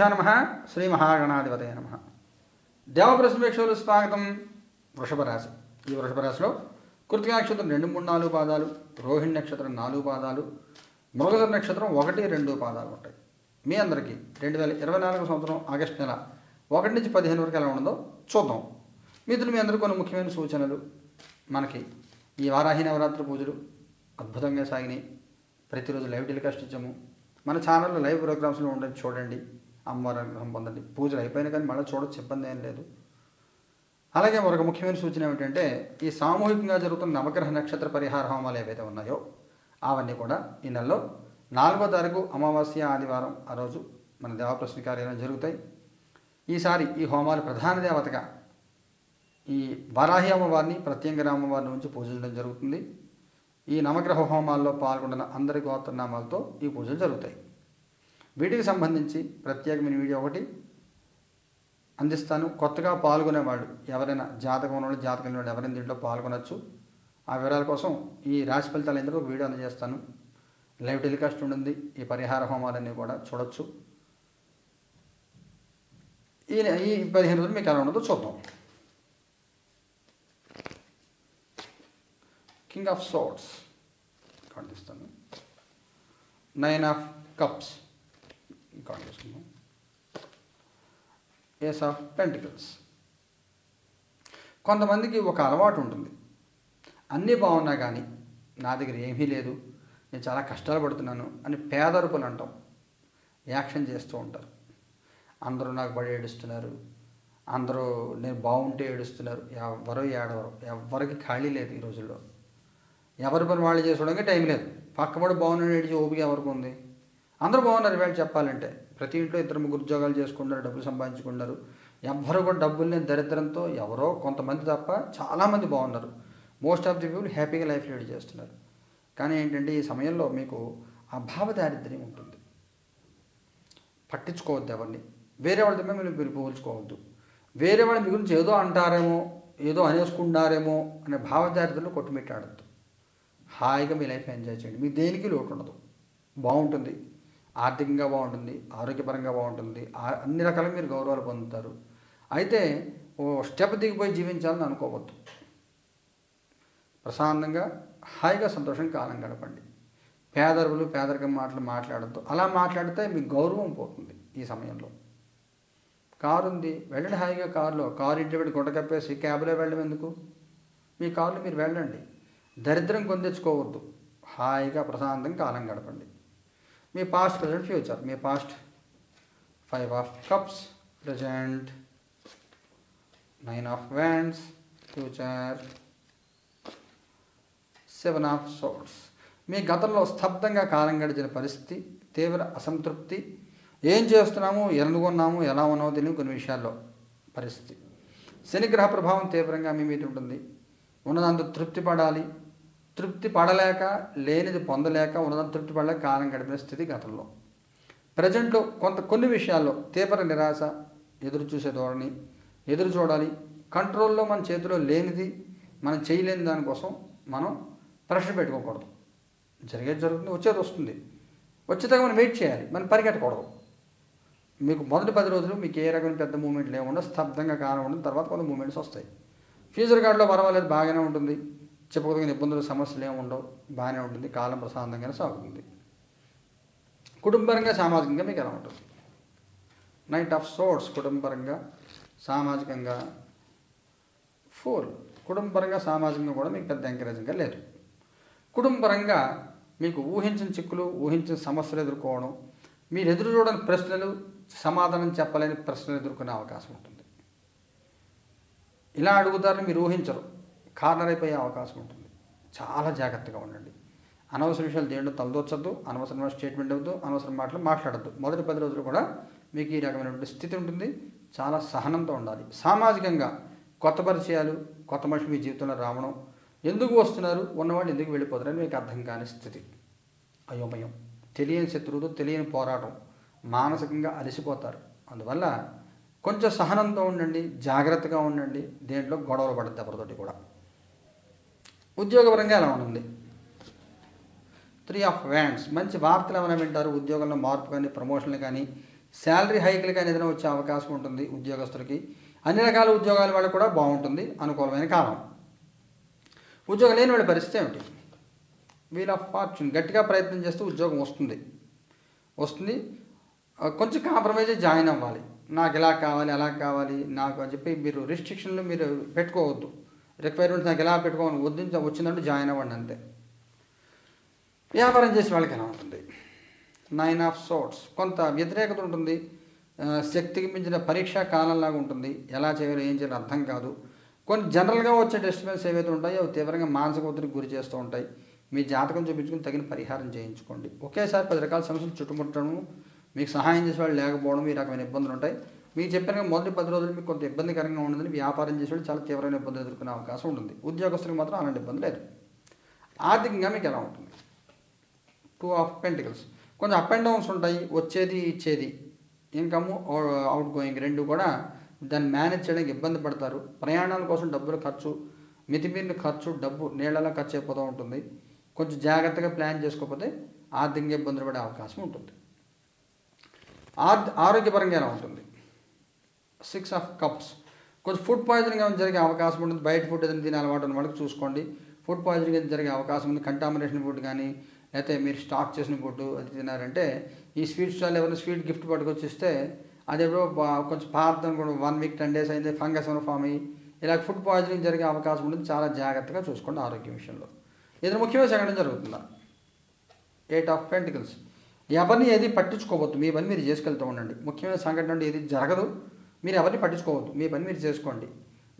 శ్రీ గురుభ్యో నమ. శ్రీ మహాగణాధిపతయ నమ. దేవప్రశ్నవేక్షలు స్వాగతం. వృషభరాశి ఈ వృషభరాశిలో కృతిక కృతికా నక్షత్రం రెండు మూడు నాలుగు పాదాలు రోహిణి నక్షత్రం నాలుగు పాదాలు మృగధర నక్షత్రం ఒకటి రెండు పాదాలు ఉంటాయి. మీ అందరికీ రెండు వేల ఇరవై నాలుగు సంవత్సరం ఆగస్టు నెల ఒకటి నుంచి పదిహేను వరకు ఎలా ఉండదో చూద్దాం. మిత్రులు మీ అందరికీ కొన్ని ముఖ్యమైన సూచనలు. మనకి ఈ వారాహి నవరాత్రి పూజలు అద్భుతంగా సాగినాయి. ప్రతిరోజు లైవ్ టెలికాస్ట్ ఇచ్చాము. మన ఛానల్లో లైవ్ ప్రోగ్రామ్స్లో ఉండండి చూడండి. అమ్మవారి అనుగ్రహం పొందండి. పూజలు అయిపోయినా కానీ మళ్ళీ చూడొచ్చు ఇబ్బంది ఏం లేదు. అలాగే మరొక ముఖ్యమైన సూచన ఏమిటంటే ఈ సామూహికంగా జరుగుతున్న నవగ్రహ నక్షత్ర పరిహార హోమాలు ఏవైతే ఉన్నాయో అవన్నీ కూడా ఈ నెలలో నాలుగో తారీఖు అమావాస్య ఆదివారం ఆ రోజు మన దేవప్రశ్న కార్యాలయం జరుగుతాయి. ఈసారి ఈ హోమాలు ప్రధాన దేవతగా ఈ వారాహి అమ్మవారిని ప్రత్యంగర అమ్మవారిని ఉంచి పూజించడం జరుగుతుంది. ఈ నవగ్రహ హోమాల్లో పాల్గొన్న అందరి గోత్రనామాలతో ఈ పూజలు జరుగుతాయి. వీటికి సంబంధించి ప్రత్యేకమైన వీడియో ఒకటి అందిస్తాను. కొత్తగా పాల్గొనేవాళ్ళు ఎవరైనా జాతకం ఉన్నవాళ్ళు జాతకం లేని వాళ్ళు ఎవరైనా దీంట్లో పాల్గొనవచ్చు ఆ వివరాల కోసం ఈ రాశి ఫలితాలు ఎందుకు ఒక వీడియో అందజేస్తాను. లైవ్ టెలికాస్ట్ ఉంటుంది. ఈ పరిహార హోమాలన్నీ కూడా చూడొచ్చు. ఈ ఈ పదిహేను రోజులు మీకు ఎలా ఉండదో చూద్దాం. కింగ్ ఆఫ్ సోట్స్ కనిపిస్తాను నైన్ ఆఫ్ కప్స్ కార్డు తీసుకుందాం ఏస్ ఆఫ్ పెంటికల్స్ కొంతమందికి ఒక అలవాటు ఉంటుంది. అన్నీ బాగున్నా కానీ నా దగ్గర ఏమీ లేదు. నేను చాలా కష్టాలు పడుతున్నాను అని పేదరుపులు అంటాం. యాక్షన్ చేస్తూ ఉంటారు. అందరూ నాకు పడి ఏడుస్తున్నారు. అందరూ నేను బాగుంటే ఏడుస్తున్నారు. ఎవరో ఏడవరు. ఎవరికి ఖాళీ లేదు ఈ రోజుల్లో. ఎవరి పని వాళ్ళు చేసుకోవడానికి టైం లేదు. పక్కబడి బాగున్నాడు ఏడిచి ఓపిక ఎవరికి ఉంది? అందరూ బాగున్నారు వేళ చెప్పాలంటే. ప్రతి ఇంట్లో ఇద్దరు ముగ్గురు ఉద్యోగాలు చేసుకుంటారు డబ్బులు సంపాదించుకుంటారు ఎవ్వరు కూడా డబ్బులు లేని దరిద్రంతో ఎవరో కొంతమంది తప్ప చాలామంది బాగున్నారు. మోస్ట్ ఆఫ్ ది పీపుల్ హ్యాపీగా లైఫ్ లీడ్ చేస్తున్నారు. కానీ ఏంటంటే ఈ సమయంలో మీకు అభావ దారిద్ర్యం ఉంటుంది. పట్టించుకోవద్దు ఎవరిని. వేరే వాళ్ళ మిమ్మల్ని మీరు పోల్చుకోవద్దు. వేరే వాళ్ళ మీ గురించి ఏదో అంటారేమో ఏదో అనేసుకుంటారేమో అనే భావదారిద్రులు కొట్టుమిట్టాడద్దు. హాయిగా మీ లైఫ్ ఎంజాయ్ చేయండి. మీ దేనికి లోటు ఉండదు. బాగుంటుంది. ఆర్థికంగా బాగుంటుంది ఆరోగ్యపరంగా బాగుంటుంది అన్ని రకాలుగా మీరు గౌరవాలు పొందుతారు. అయితే ఓ స్టెప్ దిగిపోయి జీవించాలని అనుకోవద్దు. ప్రశాంతంగా హాయిగా సంతోషంగా కాలం గడపండి. పేదరులు పేదరికం మాటలు మాట్లాడద్దు. అలా మాట్లాడితే మీకు గౌరవం పోతుంది ఈ సమయంలో. కారు ఉంది వెళ్ళండి హాయిగా కారులో. కారు ఇంటి పెట్టి గుంట కప్పేసి క్యాబ్లో వెళ్ళడం ఎందుకు? మీ కారులో మీరు వెళ్ళండి. దరిద్రం కొందెచ్చుకోవద్దు హాయిగా ప్రశాంతంగా కాలం గడపండి. మీ past present future me past five of cups present nine of wands future seven of swords మీ గతంలో స్తబ్దంగా కాలం గడిచిన పరిస్థితి తీవ్ర అసంతృప్తి ఏం చేస్తున్నాము ఎందుకున్నాము ఎలా ఉన్నామో తెలియని కొన్ని విషయాల్లో పరిస్థితి. శనిగ్రహ ప్రభావం తీవ్రంగా మీ మీద ఉంటుంది. ఉన్నదంతా తృప్తి పడాలి తృప్తి పడలేక లేనిది పొందలేక ఉన్నదని తృప్తి పడలేక కాలం గడిపిన స్థితి గతంలో. ప్రజెంట్లో కొంత కొన్ని విషయాల్లో తీవ్ర నిరాశ ఎదురు చూసే ధోరణి ఎదురు చూడాలి. కంట్రోల్లో మన చేతిలో లేనిది మనం చేయలేని దానికోసం మనం ప్రెషర్ పెట్టుకోకూడదు. జరిగేది జరుగుతుంది వచ్చేది వస్తుంది. వచ్చేదాకా మనం వెయిట్ చేయాలి మనం పరిగెట్టకూడదు మీకు మొదటి పది రోజులు మీకు ఏ రకమైన పెద్ద మూమెంట్ లేకుండా స్తబ్దంగా కారణం ఉంటుంది తర్వాత కొంత మూమెంట్స్ వస్తాయి. ఫ్యూచర్ కార్డులో పర్వాలేదు బాగానే ఉంటుంది. చెప్పుకోదగిన ఇబ్బందులు సమస్యలు ఏమి ఉండవు. బాగానే ఉంటుంది. కాలం ప్రశాంతంగానే సాగుతుంది. కుటుంబపరంగా సామాజికంగా మీకు ఎలా ఉంటుంది? నైట్ ఆఫ్ సోర్స్ కుటుంబపరంగా సామాజికంగా ఫోర్ కుటుంబపరంగా సామాజికంగా కూడా మీకు పెద్ద ఎంకరేజింగ్గా లేదు. కుటుంబపరంగా మీకు ఊహించిన చిక్కులు ఊహించిన సమస్యలు ఎదుర్కోవడం మీరు ఎదురు చూడని ప్రశ్నలు సమాధానం చెప్పలేని ప్రశ్నలు ఎదుర్కొనే అవకాశం ఉంటుంది. ఇలా అడుగుతారని మీరు ఊహించరు. కార్నర్ అయిపోయే అవకాశం ఉంటుంది. చాలా జాగ్రత్తగా ఉండండి. అనవసర విషయాలు దేంట్లో తలదొచ్చద్దు అనవసరమైన స్టేట్మెంట్ అవ్వద్దు అనవసరం మాటలు మాట్లాడద్దు. మొదటి పది రోజులు కూడా మీకు ఈ రకమైనటువంటి స్థితి ఉంటుంది. చాలా సహనంతో ఉండాలి. సామాజికంగా కొత్త పరిచయాలు కొత్త మనిషి మీ జీవితంలో రావడం ఎందుకు వస్తున్నారు ఉన్నవాళ్ళు ఎందుకు వెళ్ళిపోతారని మీకు అర్థం కాని స్థితి. అయోమయం. తెలియని శత్రువుతో తెలియని పోరాటం మానసికంగా అలసిపోతారు. అందువల్ల కొంచెం సహనంతో ఉండండి జాగ్రత్తగా ఉండండి. దేంట్లో గొడవలు పడద్దు ఎవరితోటి కూడా. ఉద్యోగపరంగా ఎలా ఉంటుంది త్రీ ఆఫ్ వ్యాండ్స్ మంచి వార్తలు ఏమైనా వింటారు? ఉద్యోగంలో మార్పు కానీ ప్రమోషన్లు కానీ శాలరీ హైక్లు కానీ ఏదైనా వచ్చే అవకాశం ఉంటుంది ఉద్యోగస్తులకి. అన్ని రకాల ఉద్యోగాల వాళ్ళకి కూడా బాగుంటుంది. అనుకూలమైన కాలం. ఉద్యోగం లేని వాళ్ళ పరిస్థితి ఏమిటి? వీల్ ఆఫ్ ఫార్చ్యూన్ గట్టిగా ప్రయత్నం చేస్తే ఉద్యోగం వస్తుంది. వస్తుంది. కొంచెం కాంప్రమైజ్ జాయిన్ అవ్వాలి. నాకు ఇలా కావాలి అలా కావాలి నాకు అని చెప్పి మీరు రిస్ట్రిక్షన్లు మీరు పెట్టుకోవద్దు. రిక్వైర్మెంట్స్ నాకు ఎలా పెట్టుకోవాలి వద్దు వచ్చిందంటే జాయిన్ అవ్వండి అంతే. వ్యాపారం చేసే వాళ్ళకి ఎలా ఉంటుంది? నైన్ ఆఫ్ సోట్స్ కొంత వ్యతిరేకత ఉంటుంది. శక్తికి మించిన పరీక్షా కాలంలాగా ఉంటుంది. ఎలా చేయాలో ఏం చేయాలో అర్థం కాదు. కొన్ని జనరల్గా వచ్చే డిస్టర్బెన్స్ ఏవైతే ఉంటాయో అవి తీవ్రంగా మానసిక ఒత్తిడికి గురి చేస్తూ ఉంటాయి. మీ జాతకం చూపించుకుని తగిన పరిహారం చేయించుకోండి. ఒకేసారి పది రకాల సమస్యలు చుట్టుముట్టడం మీకు సహాయం చేసే వాళ్ళు లేకపోవడం ఈ రకమైన ఇబ్బందులు ఉంటాయి. మీరు చెప్పిన మొదటి పది రోజులు మీకు కొంత ఇబ్బందికరంగా ఉండదని వ్యాపారం చేసేవాళ్ళు చాలా తీవ్రమైన ఇబ్బందులు ఎదుర్కొనే అవకాశం ఉంటుంది. ఉద్యోగస్తులకు మాత్రం అలాంటి ఇబ్బంది లేదు. ఆర్థికంగా మీకు ఎలా ఉంటుంది? టూ ఆఫ్ పెంటికల్స్ కొంచెం అప్ అండ్ డౌన్స్ ఉంటాయి. వచ్చేది ఇచ్చేది. ఇన్కమ్ అవుట్ గోయింగ్ రెండు కూడా దాన్ని మేనేజ్ చేయడానికి ఇబ్బంది పడతారు. ప్రయాణాల కోసం డబ్బులు ఖర్చు మితిమీరిన ఖర్చు డబ్బు నీళ్ళలో ఖర్చు అయిపోతూ ఉంటుంది. కొంచెం జాగ్రత్తగా ప్లాన్ చేసుకోకపోతే ఆర్థికంగా ఇబ్బందులు పడే అవకాశం ఉంటుంది. ఆర్ ఆరోగ్యపరంగా ఎలా ఉంటుంది? Six of cups. కొంచెం ఫుడ్ పాయిజనింగ్ ఏమైనా జరిగే అవకాశం ఉంటుంది? బయట ఫుడ్ ఏదైనా తినే అలవాటు ఉన్న వాళ్ళకి చూసుకోండి. ఫుడ్ పాయిజనింగ్ ఏదైనా జరిగే అవకాశం ఉంది? కంటామినేషన్ ఫుడ్ కానీ లేకపోతే మీరు స్టాక్ చేసిన ఫుడ్ అది తినారంటే ఈ స్వీట్ స్టాల్ ఎవరైనా స్వీట్ గిఫ్ట్ పట్టుకొచ్చి ఇస్తే అది ఎప్పుడో కొంచెం పార్థం కూడా వన్ వీక్ టెన్ డేస్ అయింది ఫంగస్ ఏమైనా ఫామ్ అయ్యి ఇలా ఫుడ్ పాయిజనింగ్ జరిగే అవకాశం ఉంటుంది. చాలా జాగ్రత్తగా చూసుకోండి ఆరోగ్యం విషయంలో. ఏదైనా ముఖ్యమైన సంఘటన జరుగుతుందా? ఎయిట్ ఆఫ్ పెంటికల్స్ ఎవరిని ఏది పట్టించుకోవద్దు? మీ పని మీరు చేసుకెళ్తూ ఉండండి. ముఖ్యమైన సంఘటన ఏది జరగదు. మీరు ఎవరిని పట్టించుకోవద్దు. మీ పని మీరు చేసుకోండి.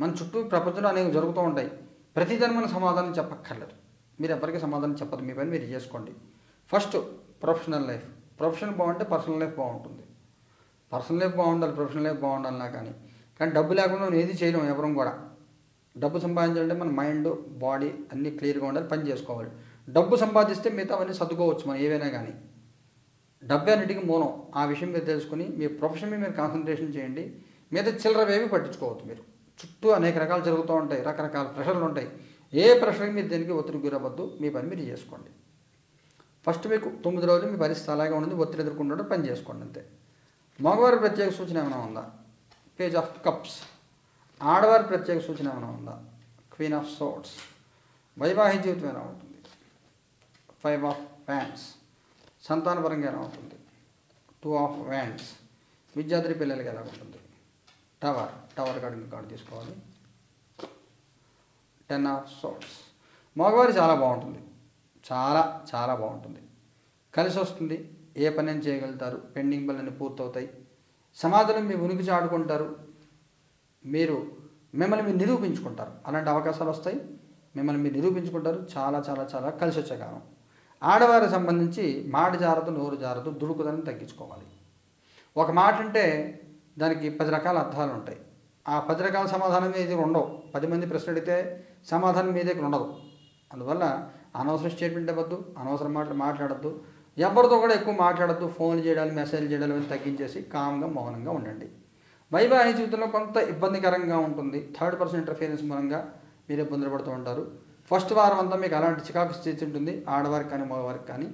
మన చుట్టూ ప్రపంచంలో అనేవి జరుగుతూ ఉంటాయి. ప్రతిదాని మనం సమాధానం చెప్పక్కర్లేదు. మీరు ఎవరికి సమాధానం చెప్పదు. మీ పని మీరు చేసుకోండి. First professional life. ప్రొఫెషన్ బాగుంటే పర్సనల్ లైఫ్ బాగుంటుంది. పర్సనల్ లైఫ్ బాగుండాలి ప్రొఫెషనల్ లైఫ్ బాగుండాలన్నా కానీ. కానీ డబ్బు లేకుండా మనం ఏది చేయలేము ఎవరం కూడా. డబ్బు సంపాదించాలంటే మన మైండ్ బాడీ అన్నీ క్లియర్గా ఉండాలి పని చేసుకోవాలి. డబ్బు సంపాదిస్తే మిగతా అవన్నీ సర్దుకోవచ్చు మనం ఏవైనా కానీ. డబ్బే అన్నిటికీ మూలం. ఆ విషయం మీరు తెలుసుకుని మీ ప్రొఫెషన్ మీద మీరు కాన్సన్ట్రేషన్ చేయండి. మీద చిల్లరవేవి పట్టించుకోవద్దు మీరు. చుట్టూ అనేక రకాలు జరుగుతూ ఉంటాయి రకరకాల ప్రెషర్లు ఉంటాయి. ఏ ప్రెషర్కి మీరు దేనికి ఒత్తిడి గురవద్దు మీ పని మీరు చేసుకోండి. ఫస్ట్ మీకు తొమ్మిది రోజులు మీ పరిస్థితి అలాగే ఉంటుంది ఒత్తిడి ఎదుర్కొంటుంటే పని చేసుకోండి అంతే. మగవారి ప్రత్యేక సూచన ఏమైనా ఉందా? పేజ్ ఆఫ్ కప్స్ ఆడవారి ప్రత్యేక సూచన ఏమైనా ఉందా? క్వీన్ ఆఫ్ సోట్స్ వైవాహిక జీవితం ఎలా ఉంటుంది? ఫైవ్ ఆఫ్ ఫ్యాన్స్ సంతానపరంగా ఎలా ఉంటుంది? టూ ఆఫ్ వ్యాండ్స్ విద్యార్థి పిల్లలకి ఎలా ఉంటుంది? టవర్ టవర్ కార్డు కార్డు తీసుకోవాలి. టెన్ ఆఫ్ సోట్స్ మగవారి చాలా బాగుంటుంది. చాలా చాలా బాగుంటుంది. కలిసి వస్తుంది. ఏ పని చేయగలుగుతారు. పెండింగ్ పనులన్నీ పూర్తవుతాయి. సమాజంలో మీ ఉనికి చాటుకుంటారు. మీరు మిమ్మల్ని మీరు నిరూపించుకుంటారు. అలాంటి అవకాశాలు వస్తాయి. మిమ్మల్ని మీరు నిరూపించుకుంటారు. చాలా చాలా చాలా కలిసి వచ్చే కాలం. ఆడవారికి సంబంధించి మాట జారదు నోరు జారదు దుడుకుదనం తగ్గించుకోవాలి. ఒక మాట అంటే దానికి పది రకాల అర్థాలు ఉంటాయి. ఆ పది రకాల సమాధానం మీద ఉండవు. పది మంది ప్రశ్న అడిగితే సమాధానం మీ దగ్గర ఉండదు. అందువల్ల అనవసరం స్టేట్మెంట్ ఇవ్వద్దు అనవసరం మాటలు మాట్లాడద్దు. ఎవరితో కూడా ఎక్కువ మాట్లాడద్దు. ఫోన్ చేయడాలు మెసేజ్ చేయడాలు తగ్గించేసి కామ్గా మౌనంగా ఉండండి. వైవాహిక జీవితంలో కొంత ఇబ్బందికరంగా ఉంటుంది. థర్డ్ పర్సన్ ఇంటర్ఫీరెన్స్ మూలంగా మీరు ఇబ్బందులు పడుతూ ఉంటారు. ఫస్ట్ వారం అంతా మీకు అలాంటి చికాకు స్థితి ఉంటుంది. ఆడవారికి కానీ మగవారికి కానీ.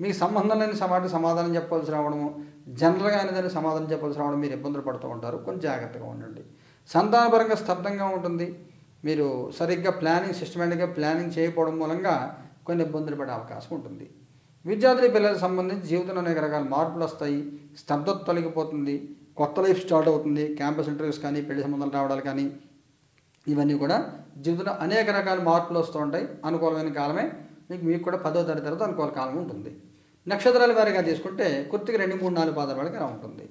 మీకు సంబంధం లేని సమాటకు సమాధానం చెప్పాల్సి రావడము జనరల్గా అనేదాన్ని సమాధానం చెప్పాల్సి రావడం మీరు ఇబ్బందులు పడుతూ ఉంటారు. కొంచెం జాగ్రత్తగా ఉండండి. సంతానపరంగా స్తబ్దంగా ఉంటుంది. మీరు సరిగ్గా ప్లానింగ్ సిస్టమేటిక్గా ప్లానింగ్ చేయకపోవడం మూలంగా కొన్ని ఇబ్బందులు పడే అవకాశం ఉంటుంది. విద్యార్థి పిల్లలకు సంబంధించి జీవితంలో అనేక రకాల మార్పులు వస్తాయి. స్తబ్దత తొలగిపోతుంది. కొత్త లైఫ్ స్టార్ట్ అవుతుంది. క్యాంపస్ ఇంటర్వ్యూస్ కానీ పెళ్ళి సంబంధాలు రావడాలు కానీ ఇవన్నీ కూడా జీవితంలో అనేక రకాల మార్పులు వస్తూ ఉంటాయి. అనుకూలమైన కాలమే మీకు మీకు కూడా పదో తరగతి తర్వాత అనుకూల కాలం ఉంటుంది. నక్షత్రాల వారిగా తీసుకుంటే కుర్తికి రెండు మూడు నాలుగు పాదాల వాళ్ళకి ఎలా ఉంటుంది?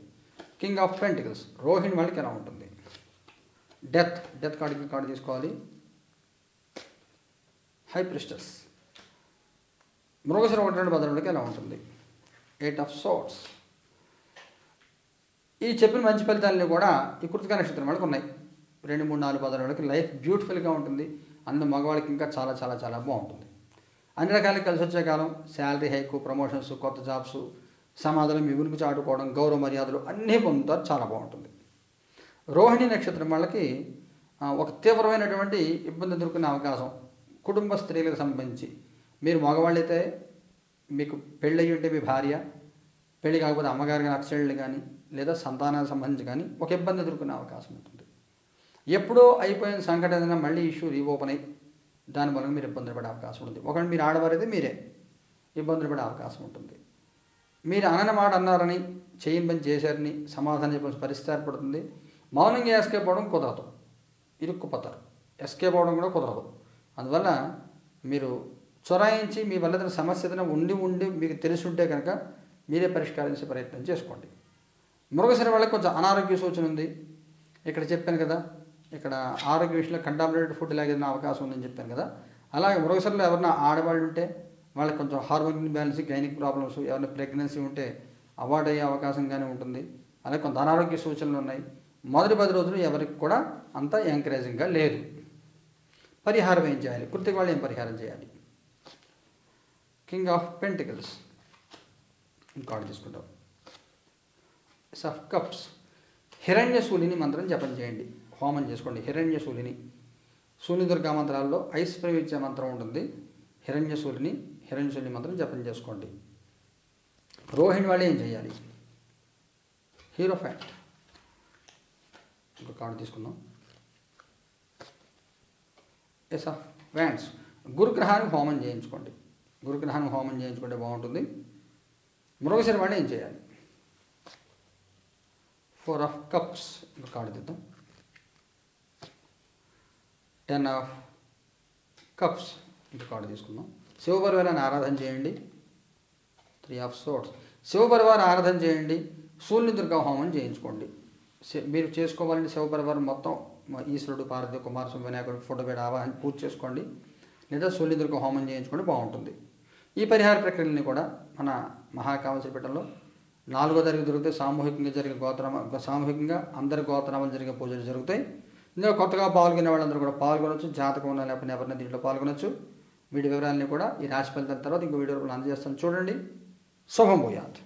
కింగ్ ఆఫ్ పెంటికల్స్ రోహిణి వాళ్ళకి ఎలా ఉంటుంది? డెత్ డెత్ కార్డు కార్డు తీసుకోవాలి. హై ప్రిస్టర్స్ మృగశిర ఒకటి రెండు పదకొండుకి ఎలా ఉంటుంది? ఎయిట్ ఆఫ్ సోట్స్ ఈ చెప్పిన మంచి ఫలితాలన్నీ కూడా ఈ కృతిక నక్షత్రం వాళ్ళకి ఉన్నాయి. రెండు మూడు నాలుగు పదాల వాళ్ళకి లైఫ్ బ్యూటిఫుల్గా ఉంటుంది. అందు మగవాళ్ళకి ఇంకా చాలా చాలా చాలా బాగుంటుంది. అన్ని రకాలకి కలిసి వచ్చే కాలం శాలరీ హైకు ప్రమోషన్స్ కొత్త జాబ్స్ సమాధానం మీ ఉనికి చాటుకోవడం గౌరవ మర్యాదలు అన్నీ పొందుతారు చాలా బాగుంటుంది. రోహిణి నక్షత్రం వాళ్ళకి ఒక తీవ్రమైనటువంటి ఇబ్బంది ఎదుర్కొనే అవకాశం కుటుంబ స్త్రీలకు సంబంధించి. మీరు మగవాళ్ళైతే మీకు పెళ్ళయి ఉంటే మీ భార్య పెళ్ళి కాకపోతే అమ్మగారు కానీ అక్షళ్ళు కానీ లేదా సంతానానికి సంబంధించి కానీ ఒక ఇబ్బంది ఎదుర్కొనే అవకాశం ఉంటుంది. ఎప్పుడో అయిపోయిన సంఘటన మళ్ళీ ఇష్యూ రీఓపెన్ అయ్యి దాని వలన మీరు ఇబ్బందులు పడే అవకాశం ఉంటుంది. ఒకవేళ మీరు ఆడవారైతే మీరే ఇబ్బందులు పడే అవకాశం ఉంటుంది. మీరు అనని మాట అన్నారని చేయని పని చేశారని సమాధానం చెప్పాల్సిన పరిస్థితి ఏర్పడుతుంది. మౌనంగా ఎస్కేప్ అవ్వడం కుదరదు. ఇరుక్కుపోతారు ఎస్కేప్ అవ్వడం కూడా కుదరదు. అందువల్ల మీరు చొరాయించి మీ వల్ల ఏదైనా సమస్య ఏదైనా ఉండి ఉండి మీకు తెలిసి ఉంటే కనుక మీరే పరిష్కరించే ప్రయత్నం చేసుకోండి. మృగశిర వాళ్ళకి కొంచెం అనారోగ్య సూచన ఉంది. ఇక్కడ చెప్పాను కదా ఇక్కడ ఆరోగ్య విషయంలో కంటామినేటెడ్ ఫుడ్ లాగే అవకాశం ఉందని చెప్పాను కదా. అలాగే మరొకసారిలో ఎవరైనా ఆడవాళ్ళు ఉంటే వాళ్ళకి కొంచెం హార్మోన్ బ్యాలెన్స్ గైనిక్ ప్రాబ్లమ్స్ ఎవరైనా ప్రెగ్నెన్సీ ఉంటే అవార్డ్ అయ్యే అవకాశం కానీ ఉంటుంది. అలాగే కొంత అనారోగ్య సూచనలు ఉన్నాయి. మొదటి పది రోజులు ఎవరికి కూడా అంత ఎంకరేజింగ్గా లేదు. పరిహారం ఏం చేయాలి? కృతిక వాళ్ళు ఏం పరిహారం చేయాలి? కింగ్ ఆఫ్ పెంటికల్స్ ఇంకోటి తీసుకుంటాం. సఫ్ కప్స్ హిరణ్య సూర్యుని మంత్రం జపం చేయండి. హోమం చేసుకోండి. హిరణ్యశూలిని శూన్య దుర్గా మంత్రాల్లో ఐస్ ప్రవించే మంత్రం ఉంటుంది. హిరణ్య శూలిని హిరణ్య శూలిని మంత్రం జపం చేసుకోండి. రోహిణి వాళ్ళు ఏం చేయాలి? హీరో ఫ్యాక్ట్ ఒక కార్డు తీసుకుందాం. ఎస్ వ్యాండ్స్ గురుగ్రహానికి హోమం చేయించుకోండి. గురుగ్రహానికి హోమం చేయించుకుంటే బాగుంటుంది. మృగశిర వాళ్ళు ఏం చేయాలి? ఫోర్ ఆఫ్ కప్స్ ఇంకో కార్డు తీద్దాం. టెన్ ఆఫ్ కప్స్ ఇంకో కార్డు తీసుకుందాం. శివపరివారాన్ని ఆరాధన చేయండి. త్రీ ఆఫ్ సోట్స్ శివపరివారం ఆరాధన చేయండి. సూర్యుని దుర్గా హోమం చేయించుకోండి. మీరు చేసుకోవాలంటే శివపరివారం మొత్తం ఈశ్వరుడు పార్వతి కుమారస్వామి వినాయకుడు ఫోటో పెట్టి ఆవాహన పూజ చేసుకోండి. లేదా సూర్యుని దుర్గా హోమం చేయించుకోండి బాగుంటుంది. ఈ పరిహార ప్రక్రియలని కూడా మన మహాకామశపీఠంలో నాలుగో తారీఖు దొరికితే సామూహికంగా జరిగే గోత్రనామ సామూహికంగా అందరి గోత్రనామాలు జరిగే పూజలు జరుగుతాయి. ఇందులో కొత్తగా పాల్గొనే వాళ్ళందరూ కూడా పాల్గొనవచ్చు జాతకం ఉన్న లేకపోతే ఎవరైనా దీంట్లో పాల్గొనవచ్చు వీటి వివరాలని కూడా ఈ రాశి ఫలితాల తర్వాత ఇంకో వీడియో అందజేస్తాను. చూడండి. శుభం పోయాత్